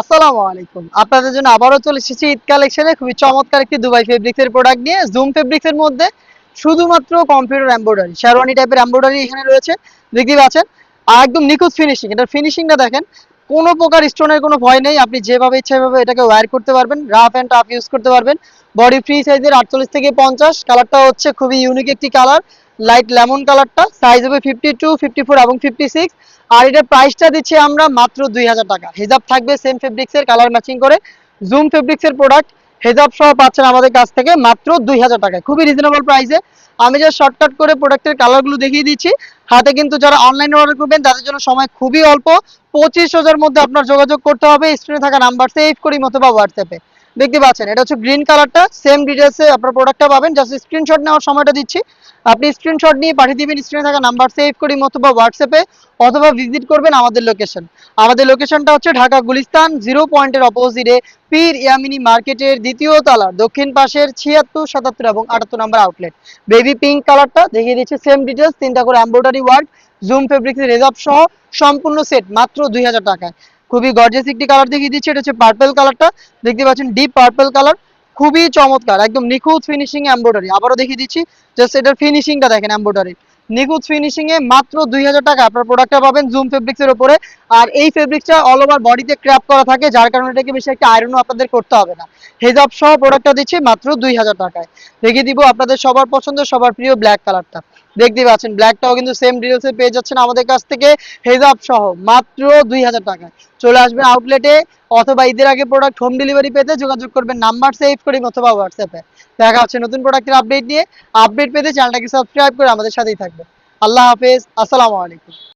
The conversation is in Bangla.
আসসালামু আলাইকুম। আপনাদের জন্য আবারও চলে এসেছি ঈদ কালেকশনে। খুবই চমৎকার একটি দুবাই ফেব্রিক্সের প্রোডাক্ট নিয়ে। জুম ফেব্রিক্সের মধ্যে শুধুমাত্র কম্পিউটার এমব্রয়ডারি শেরওয়ানি টাইপের এমব্রয়ডারি এখানে রয়েছে। দেখতে পাচ্ছেন, আর একদম নিখুঁত ফিনিশিং এটার ফিনিশিংটা দেখেন, কোনো প্রকার স্টোনের কোনো ভয় নেই। আপনি যেভাবে ইচ্ছা সেভাবে এটাকে ওয়্যার করতে পারবেন রাফ অ্যান্ড টাফ ইউজ করতে পারবেন। বডি ফ্রি সাইজের আটচল্লিশ থেকে পঞ্চাশ। কালারটা হচ্ছে খুবই ইউনিক একটি কালার লাইট লেমন কালারটা সাইজ হবে ফিফটি টু ফিফটি ফোর এবং ফিফটি সিক্স আর এটার প্রাইসটা দিচ্ছি আমরা মাত্র দুই হাজার টাকা। হেজাব থাকবে সেম ফেব্রিক্সের কালার ম্যাচিং করে। জুম ফেব্রিক্সের প্রোডাক্ট হেজাব সহ পাচ্ছেন আমাদের কাছ থেকে মাত্র দুই হাজার টাকায়। খুবই রিজনেবল প্রাইসে আমি যে শর্টকাট করে প্রোডাক্টের কালারগুলো দেখিয়ে দিচ্ছি। হাতে কিন্তু যারা অনলাইনে অর্ডার করবেন, তাদের জন্য সময় খুবই অল্প। পঁচিশ হাজার মধ্যে আপনার যোগাযোগ করতে হবে। স্ক্রিনে থাকা নাম্বার সেভ করি মতো বা হোয়াটসঅ্যাপে দেখতে পাচ্ছেন, এটা হচ্ছে গ্রিন কালারটা সেম ডিটেলসে আপনার প্রোডাক্টটা পাবেন। জাস্ট স্ক্রিনশট নেওয়ার সময়টা দিচ্ছি। আপনি স্ক্রিনশট নিয়ে পাঠিয়ে দিবেন স্ক্রিনে থাকা নাম্বার সেভ করি মতো বা হোয়াটসঅ্যাপে অথবা ভিজিট করবেন আমাদের লোকেশন আমাদের লোকেশনটা হচ্ছে ঢাকা গুলিস্তান জিরো পয়েন্টের অপোজিটে পীর ইয়ামিনী মার্কেটের দ্বিতীয় তলার দক্ষিণ পাশের ছিয়াত্তর, সাতাত্তর এবং আটাত্তর নাম্বার আউটলেট বেবি পিঙ্ক কালারটা দেখিয়ে দিচ্ছে সেম ডিটেলস তিনটা করে এমব্রয়ডারি ওয়ার্ক জুম ফেব্রিক্স রেজার্ভ সহ সম্পূর্ণ সেট মাত্র দুই হাজার টাকায়। খুবই গর্জিয়াস একটি কালার দেখিয়ে দিচ্ছি, এটা হচ্ছে পার্পল কালারটা দেখতে পাচ্ছেন ডিপ পার্পল কালার খুবই চমৎকার, একদম নিখুঁত ফিনিশিং এমব্রয়ডারি আবারও দেখিয়ে দিচ্ছি জাস্ট এটার ফিনিশিংটা দেখেন এমব্রয়ডারি নিখুঁত ফিনিশিং এ মাত্র দুই হাজার টাকা, আপনার প্রোডাক্টটা পাবেন জুম ফেব্রিক্স এর উপরে। আর এই ফেব্রিক্সটা অল ওভার বডিতে ক্র্যাপ করা থাকে, যার কারণে এটাকে বেশি একটা আয়রনও আপনাদের করতে হবে না। হেজাব সহ প্রোডাক্টটা দিচ্ছি মাত্র দুই হাজার টাকায়। দেখিয়ে দিব আপনাদের সবার পছন্দ সবার প্রিয় ব্ল্যাক কালারটা দেখতে পাচ্ছেন ব্ল্যাকটাও কিন্তু সেম ডিটেলসে পেয়ে যাচ্ছেন আমাদের কাছ থেকে, হেজাব সহ মাত্র দুই হাজার টাকায়। চলে আসবেন আউটলেটে অথবা ঈদের আগে প্রোডাক্ট হোম ডেলিভারি পেতে যোগাযোগ করবেন, নাম্বার সেভ করি অথবা হোয়াটসঅ্যাপে দেখা হচ্ছে নতুন প্রোডাক্টের আপডেট নিয়ে আপডেট পেতে চ্যানেলটাকে সাবস্ক্রাইব করে আমাদের সাথেই থাকবে আল্লাহ হাফেজ, আসসালামু আলাইকুম।